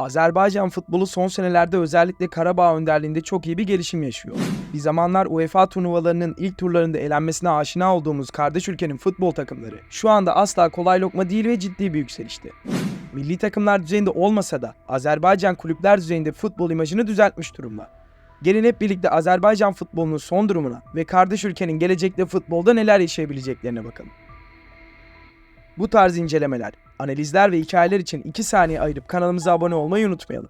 Azerbaycan futbolu son senelerde özellikle Karabağ önderliğinde çok iyi bir gelişim yaşıyor. Bir zamanlar UEFA turnuvalarının ilk turlarında elenmesine aşina olduğumuz kardeş ülkenin futbol takımları şu anda asla kolay lokma değil ve ciddi bir yükselişte. Milli takımlar düzeyinde olmasa da Azerbaycan kulüpler düzeyinde futbol imajını düzeltmiş durumda. Gelin hep birlikte Azerbaycan futbolunun son durumuna ve kardeş ülkenin gelecekte futbolda neler yaşayabileceklerine bakalım. Bu tarz incelemeler, analizler ve hikayeler için 2 saniye ayırıp kanalımıza abone olmayı unutmayalım.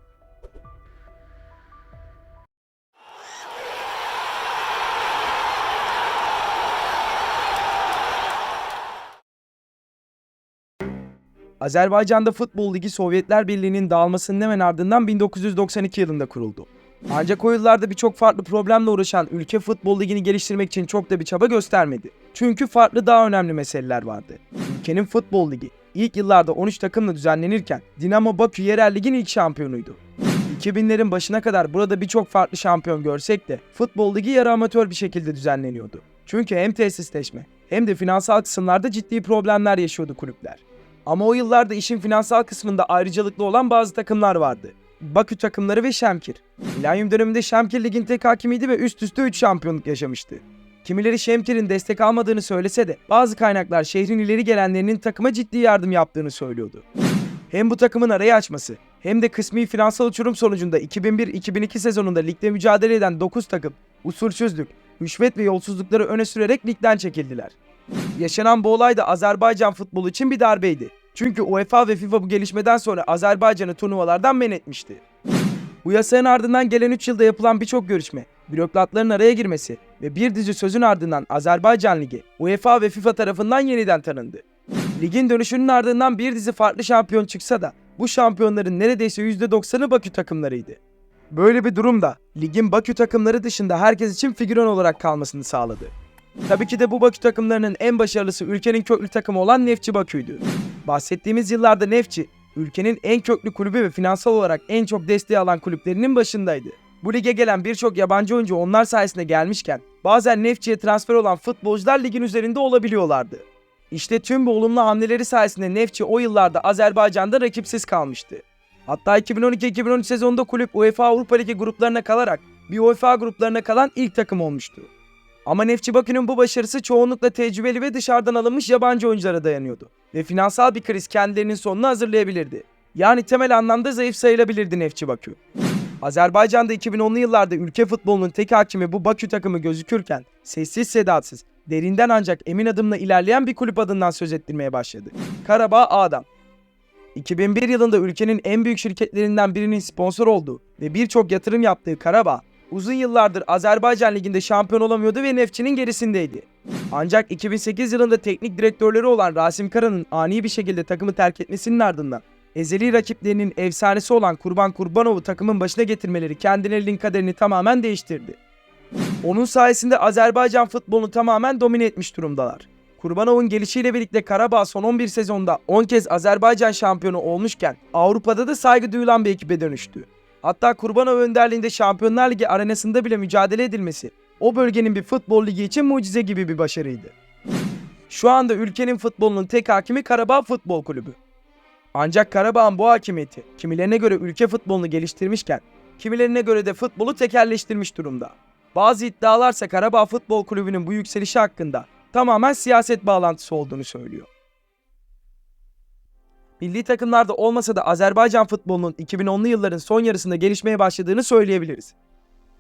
Azerbaycan'da Futbol Ligi Sovyetler Birliği'nin dağılmasının hemen ardından 1992 yılında kuruldu. Ancak o yıllarda birçok farklı problemle uğraşan ülke Futbol Ligi'ni geliştirmek için çok da bir çaba göstermedi. Çünkü farklı daha önemli meseleler vardı. Ülkenin Futbol Ligi ilk yıllarda 13 takımla düzenlenirken Dinamo Bakü yerel ligin ilk şampiyonuydu. 2000'lerin başına kadar burada birçok farklı şampiyon görsek de Futbol Ligi yarı amatör bir şekilde düzenleniyordu. Çünkü hem tesisleşme hem de finansal kısımlarda ciddi problemler yaşıyordu kulüpler. Ama o yıllarda işin finansal kısmında ayrıcalıklı olan bazı takımlar vardı. Bakü takımları ve Şemkir. Milenyum döneminde Şemkir ligin tek hakimiydi ve üst üste 3 şampiyonluk yaşamıştı. Kimileri Şemkir'in destek almadığını söylese de bazı kaynaklar şehrin ileri gelenlerinin takıma ciddi yardım yaptığını söylüyordu. Hem bu takımın arayı açması hem de kısmi finansal uçurum sonucunda 2001-2002 sezonunda ligde mücadele eden 9 takım usulsüzlük, rüşvet ve yolsuzlukları öne sürerek ligden çekildiler. Yaşanan bu olay da Azerbaycan futbolu için bir darbeydi. Çünkü UEFA ve FIFA bu gelişmeden sonra Azerbaycan'ı turnuvalardan men etmişti. Bu yasağın ardından gelen 3 yılda yapılan birçok görüşme, bürokratların araya girmesi ve bir dizi sözün ardından Azerbaycan Ligi UEFA ve FIFA tarafından yeniden tanındı. Ligin dönüşünün ardından bir dizi farklı şampiyon çıksa da bu şampiyonların neredeyse %90'ı Bakü takımlarıydı. Böyle bir durumda ligin Bakü takımları dışında herkes için figüran olarak kalmasını sağladı. Tabii ki de bu Bakü takımlarının en başarılısı ülkenin köklü takımı olan Neftçi Bakü'ydü. Bahsettiğimiz yıllarda Neftçi, ülkenin en köklü kulübü ve finansal olarak en çok desteği alan kulüplerinin başındaydı. Bu lige gelen birçok yabancı oyuncu onlar sayesinde gelmişken bazen Neftçi'ye transfer olan futbolcular ligin üzerinde olabiliyorlardı. İşte tüm bu olumlu hamleleri sayesinde Neftçi o yıllarda Azerbaycan'da rakipsiz kalmıştı. Hatta 2012-2013 sezonunda kulüp UEFA Avrupa Ligi gruplarına kalarak bir UEFA gruplarına kalan ilk takım olmuştu. Ama Nefçi Bakü'nün bu başarısı çoğunlukla tecrübeli ve dışarıdan alınmış yabancı oyunculara dayanıyordu. Ve finansal bir kriz kendilerinin sonunu hazırlayabilirdi. Yani temel anlamda zayıf sayılabilirdi Nefçi Bakü. Azerbaycan'da 2010'lu yıllarda ülke futbolunun tek hakimi bu Bakü takımı gözükürken sessiz sedasız, derinden ancak emin adımla ilerleyen bir kulüp adından söz ettirmeye başladı. Karabağ Adam. 2001 yılında ülkenin en büyük şirketlerinden birinin sponsor olduğu ve birçok yatırım yaptığı Karabağ, uzun yıllardır Azerbaycan Ligi'nde şampiyon olamıyordu ve Nefçi'nin gerisindeydi. Ancak 2008 yılında teknik direktörleri olan Rasim Kara'nın ani bir şekilde takımı terk etmesinin ardından ezeli rakiplerinin efsanesi olan Kurban Kurbanov'u takımın başına getirmeleri kendilerinin kaderini tamamen değiştirdi. Onun sayesinde Azerbaycan futbolunu tamamen domine etmiş durumdalar. Kurbanov'un gelişiyle birlikte Karabağ son 11 sezonda 10 kez Azerbaycan şampiyonu olmuşken Avrupa'da da saygı duyulan bir ekibe dönüştü. Hatta Kurbanov önderliğinde Şampiyonlar Ligi arenasında bile mücadele edilmesi o bölgenin bir futbol ligi için mucize gibi bir başarıydı. Şu anda ülkenin futbolunun tek hakimi Karabağ Futbol Kulübü. Ancak Karabağ'ın bu hakimiyeti kimilerine göre ülke futbolunu geliştirmişken kimilerine göre de futbolu tekerleştirmiş durumda. Bazı iddialarsa Karabağ Futbol Kulübü'nün bu yükselişi hakkında tamamen siyaset bağlantısı olduğunu söylüyor. Milli takımlarda olmasa da Azerbaycan futbolunun 2010'lu yılların son yarısında gelişmeye başladığını söyleyebiliriz.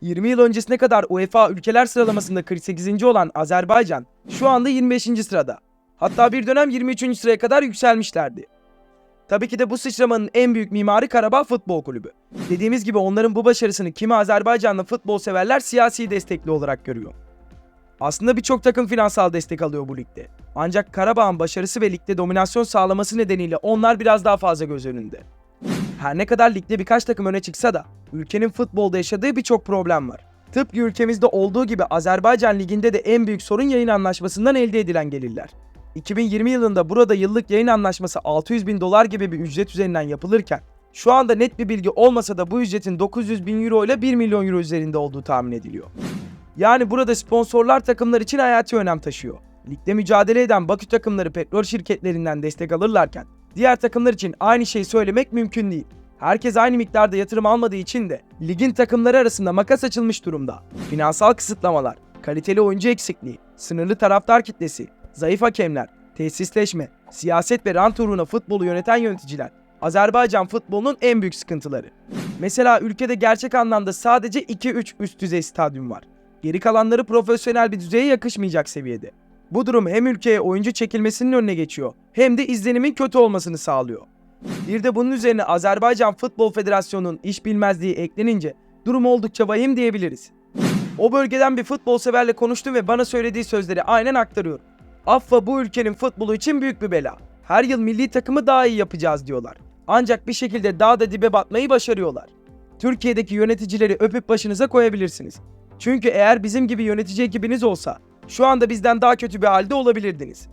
20 yıl öncesine kadar UEFA ülkeler sıralamasında 48. olan Azerbaycan şu anda 25. sırada. Hatta bir dönem 23. sıraya kadar yükselmişlerdi. Tabii ki de bu sıçramanın en büyük mimarı Karabağ Futbol Kulübü. Dediğimiz gibi onların bu başarısını kimi Azerbaycanlı futbol severler siyasi destekli olarak görüyor. Aslında birçok takım finansal destek alıyor bu ligde. Ancak Karabağ'ın başarısı ve ligde dominasyon sağlaması nedeniyle onlar biraz daha fazla göz önünde. Her ne kadar ligde birkaç takım öne çıksa da ülkenin futbolda yaşadığı birçok problem var. Tıpkı ülkemizde olduğu gibi Azerbaycan liginde de en büyük sorun yayın anlaşmasından elde edilen gelirler. 2020 yılında burada yıllık yayın anlaşması 600 bin dolar gibi bir ücret üzerinden yapılırken şu anda net bir bilgi olmasa da bu ücretin 900 bin euro ile 1 milyon euro üzerinde olduğu tahmin ediliyor. Yani burada sponsorlar takımlar için hayati önem taşıyor. Ligde mücadele eden Bakü takımları petrol şirketlerinden destek alırlarken diğer takımlar için aynı şeyi söylemek mümkün değil. Herkes aynı miktarda yatırım almadığı için de ligin takımları arasında makas açılmış durumda. Finansal kısıtlamalar, kaliteli oyuncu eksikliği, sınırlı taraftar kitlesi, zayıf hakemler, tesisleşme, siyaset ve rant uğruna futbolu yöneten yöneticiler Azerbaycan futbolunun en büyük sıkıntıları. Mesela ülkede gerçek anlamda sadece 2-3 üst düzey stadyum var. Geri kalanları profesyonel bir düzeye yakışmayacak seviyede. Bu durum hem ülkeye oyuncu çekilmesinin önüne geçiyor hem de izlenimin kötü olmasını sağlıyor. Bir de bunun üzerine Azerbaycan Futbol Federasyonu'nun iş bilmezliği eklenince durum oldukça vahim diyebiliriz. O bölgeden bir futbol severle konuştum ve bana söylediği sözleri aynen aktarıyorum. Affa bu ülkenin futbolu için büyük bir bela. Her yıl milli takımı daha iyi yapacağız diyorlar. Ancak bir şekilde daha da dibe batmayı başarıyorlar. Türkiye'deki yöneticileri öpüp başınıza koyabilirsiniz. Çünkü eğer bizim gibi yönetici ekibiniz olsa şu anda bizden daha kötü bir halde olabilirdiniz.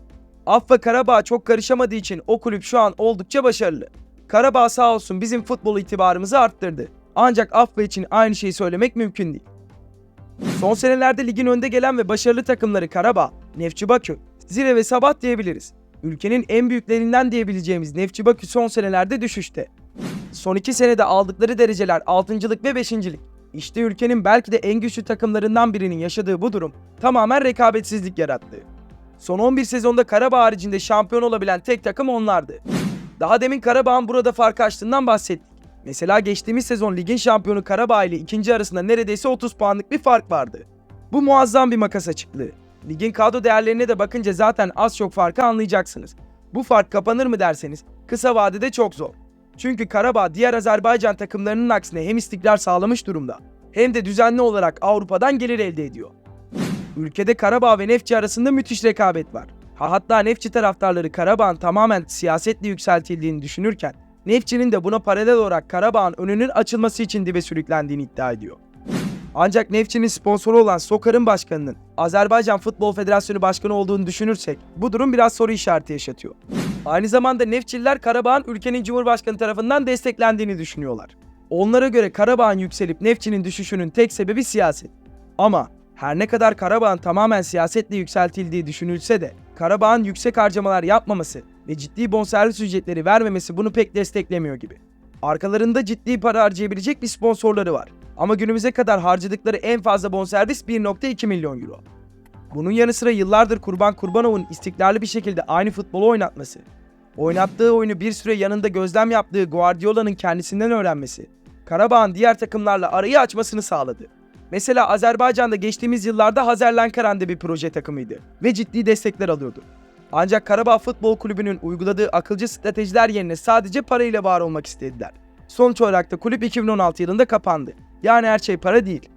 Affa Karabağ çok karışamadığı için o kulüp şu an oldukça başarılı. Karabağ sağ olsun bizim futbol itibarımızı arttırdı. Ancak Affa için aynı şeyi söylemek mümkün değil. Son senelerde ligin önde gelen ve başarılı takımları Karabağ, Nefçi Zire ve Sabah diyebiliriz. Ülkenin en büyüklerinden diyebileceğimiz Nefçi Bakü son senelerde düşüşte. Son iki senede aldıkları dereceler 6.lık ve 5.lik. İşte ülkenin belki de en güçlü takımlarından birinin yaşadığı bu durum tamamen rekabetsizlik yarattı. Son 11 sezonda Karabağ haricinde şampiyon olabilen tek takım onlardı. Daha demin Karabağ'ın burada fark açtığından bahsettik. Mesela geçtiğimiz sezon ligin şampiyonu Karabağ ile ikinci arasında neredeyse 30 puanlık bir fark vardı. Bu muazzam bir makas açıklığı. Ligin kadro değerlerine de bakınca zaten az çok farkı anlayacaksınız. Bu fark kapanır mı derseniz kısa vadede çok zor. Çünkü Karabağ diğer Azerbaycan takımlarının aksine hem istikrar sağlamış durumda hem de düzenli olarak Avrupa'dan gelir elde ediyor. Ülkede Karabağ ve Nefçi arasında müthiş rekabet var. Ha, hatta Nefçi taraftarları Karabağ'ın tamamen siyasetle yükseltildiğini düşünürken Nefçi'nin de buna paralel olarak Karabağ'ın önünün açılması için dibe sürüklendiğini iddia ediyor. Ancak Nefçi'nin sponsoru olan Sokar'ın başkanının Azerbaycan Futbol Federasyonu Başkanı olduğunu düşünürsek bu durum biraz soru işareti yaşatıyor. Aynı zamanda Nefçililer Karabağ'ın ülkenin Cumhurbaşkanı tarafından desteklendiğini düşünüyorlar. Onlara göre Karabağ'ın yükselip Nefçi'nin düşüşünün tek sebebi siyaset. Ama her ne kadar Karabağ'ın tamamen siyasetle yükseltildiği düşünülse de Karabağ'ın yüksek harcamalar yapmaması ve ciddi bonservis ücretleri vermemesi bunu pek desteklemiyor gibi. Arkalarında ciddi para harcayabilecek bir sponsorları var. Ama günümüze kadar harcadıkları en fazla bonservis 1.2 milyon euro. Bunun yanı sıra yıllardır Kurban Kurbanov'un istikrarlı bir şekilde aynı futbolu oynatması, oynattığı oyunu bir süre yanında gözlem yaptığı Guardiola'nın kendisinden öğrenmesi, Karabağ'ın diğer takımlarla arayı açmasını sağladı. Mesela Azerbaycan'da geçtiğimiz yıllarda Hazerlenkaran de bir proje takımıydı ve ciddi destekler alıyordu. Ancak Karabağ Futbol Kulübü'nün uyguladığı akılcı stratejiler yerine sadece parayla var olmak istediler. Sonuç olarak da kulüp 2016 yılında kapandı. Yani her şey para değil.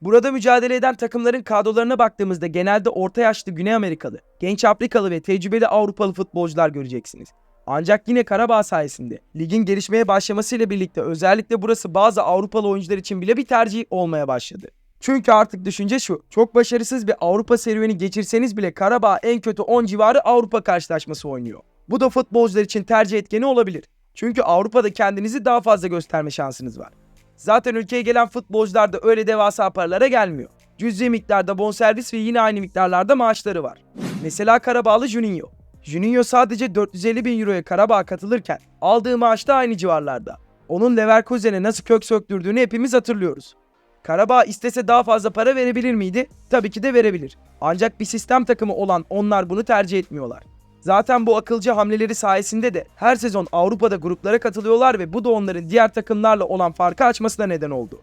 Burada mücadele eden takımların kadrolarına baktığımızda genelde orta yaşlı Güney Amerikalı, genç Afrikalı ve tecrübeli Avrupalı futbolcular göreceksiniz. Ancak yine Karabağ sayesinde ligin gelişmeye başlamasıyla birlikte özellikle burası bazı Avrupalı oyuncular için bile bir tercih olmaya başladı. Çünkü artık düşünce şu, çok başarısız bir Avrupa serüveni geçirseniz bile Karabağ en kötü 10 civarı Avrupa karşılaşması oynuyor. Bu da futbolcular için tercih etkeni olabilir. Çünkü Avrupa'da kendinizi daha fazla gösterme şansınız var. Zaten ülkeye gelen futbolcular da öyle devasa paralara gelmiyor. Cüzi miktarda bonservis ve yine aynı miktarlarda maaşları var. Mesela Karabağlı Juninho. Juninho sadece 450 bin euroya Karabağ'a katılırken aldığı maaş da aynı civarlarda. Onun Leverkusen'e nasıl kök söktürdüğünü hepimiz hatırlıyoruz. Karabağ istese daha fazla para verebilir miydi? Tabii ki de verebilir. Ancak bir sistem takımı olan onlar bunu tercih etmiyorlar. Zaten bu akılcı hamleleri sayesinde de her sezon Avrupa'da gruplara katılıyorlar ve bu da onların diğer takımlarla olan farkı açmasına neden oldu.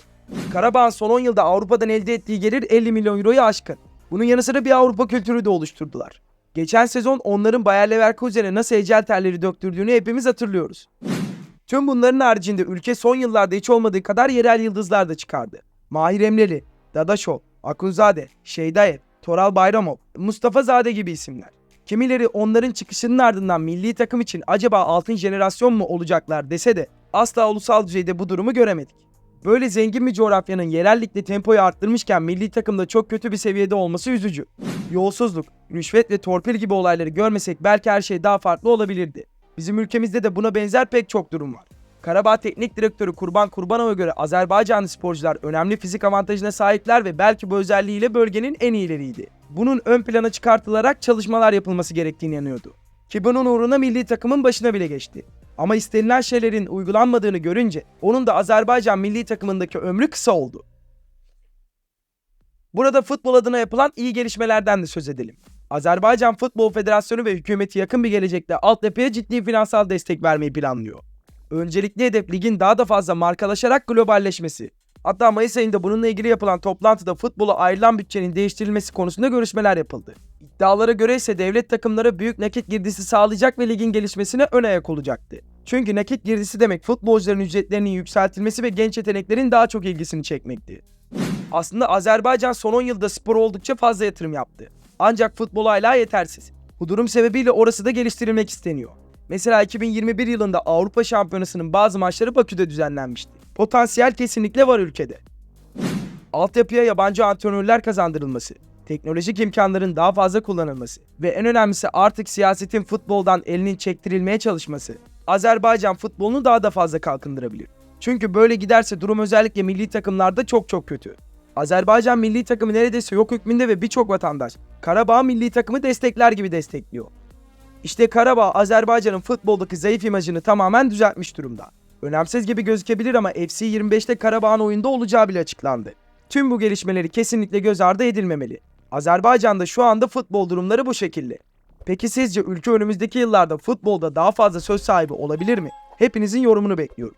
Karabağ'ın son 10 yılda Avrupa'dan elde ettiği gelir 50 milyon euroyu aşkın. Bunun yanı sıra bir Avrupa kültürü de oluşturdular. Geçen sezon onların Bayer Leverkusen'e nasıl ecel terleri döktürdüğünü hepimiz hatırlıyoruz. Tüm bunların haricinde ülke son yıllarda hiç olmadığı kadar yerel yıldızlar da çıkardı. Mahir Emreli, Dadaşov, Akunzade, Şeydayev, Toral Bayramov, Mustafa Zade gibi isimler. Kimileri onların çıkışının ardından milli takım için acaba altın jenerasyon mu olacaklar dese de asla ulusal düzeyde bu durumu göremedik. Böyle zengin bir coğrafyanın yerellikle tempoyu arttırmışken milli takımda çok kötü bir seviyede olması üzücü. Yolsuzluk, rüşvet ve torpil gibi olayları görmesek belki her şey daha farklı olabilirdi. Bizim ülkemizde de buna benzer pek çok durum var. Karabağ Teknik Direktörü Kurban Kurbanov'a göre Azerbaycanlı sporcular önemli fizik avantajına sahipler ve belki bu özelliğiyle bölgenin en iyileriydi. Bunun ön plana çıkartılarak çalışmalar yapılması gerektiğini inanıyordu. Ki bunun uğruna milli takımın başına bile geçti. Ama istenilen şeylerin uygulanmadığını görünce onun da Azerbaycan milli takımındaki ömrü kısa oldu. Burada futbol adına yapılan iyi gelişmelerden de söz edelim. Azerbaycan Futbol Federasyonu ve hükümeti yakın bir gelecekte altyapıya ciddi finansal destek vermeyi planlıyor. Öncelikli hedef ligin daha da fazla markalaşarak globalleşmesi. Hatta Mayıs ayında bununla ilgili yapılan toplantıda futbola ayrılan bütçenin değiştirilmesi konusunda görüşmeler yapıldı. İddialara göre ise devlet takımlara büyük nakit girdisi sağlayacak ve ligin gelişmesine ön ayak olacaktı. Çünkü nakit girdisi demek futbolcuların ücretlerinin yükseltilmesi ve genç yeteneklerin daha çok ilgisini çekmekti. Aslında Azerbaycan son 10 yılda spora oldukça fazla yatırım yaptı. Ancak futbol hala yetersiz. Bu durum sebebiyle orası da geliştirilmek isteniyor. Mesela 2021 yılında Avrupa Şampiyonası'nın bazı maçları Bakü'de düzenlenmişti. Potansiyel kesinlikle var ülkede. Altyapıya yabancı antrenörler kazandırılması, teknolojik imkanların daha fazla kullanılması ve en önemlisi artık siyasetin futboldan elinin çektirilmeye çalışması Azerbaycan futbolunu daha da fazla kalkındırabilir. Çünkü böyle giderse durum özellikle milli takımlarda çok çok kötü. Azerbaycan milli takımı neredeyse yok hükmünde ve birçok vatandaş Karabağ milli takımı destekler gibi destekliyor. İşte Karabağ Azerbaycan'ın futboldaki zayıf imajını tamamen düzeltmiş durumda. Önemsiz gibi gözükebilir ama FC 25'te Karabağ'ın oyunda olacağı bile açıklandı. Tüm bu gelişmeleri kesinlikle göz ardı edilmemeli. Azerbaycan'da şu anda futbol durumları bu şekilde. Peki sizce ülke önümüzdeki yıllarda futbolda daha fazla söz sahibi olabilir mi? Hepinizin yorumunu bekliyorum.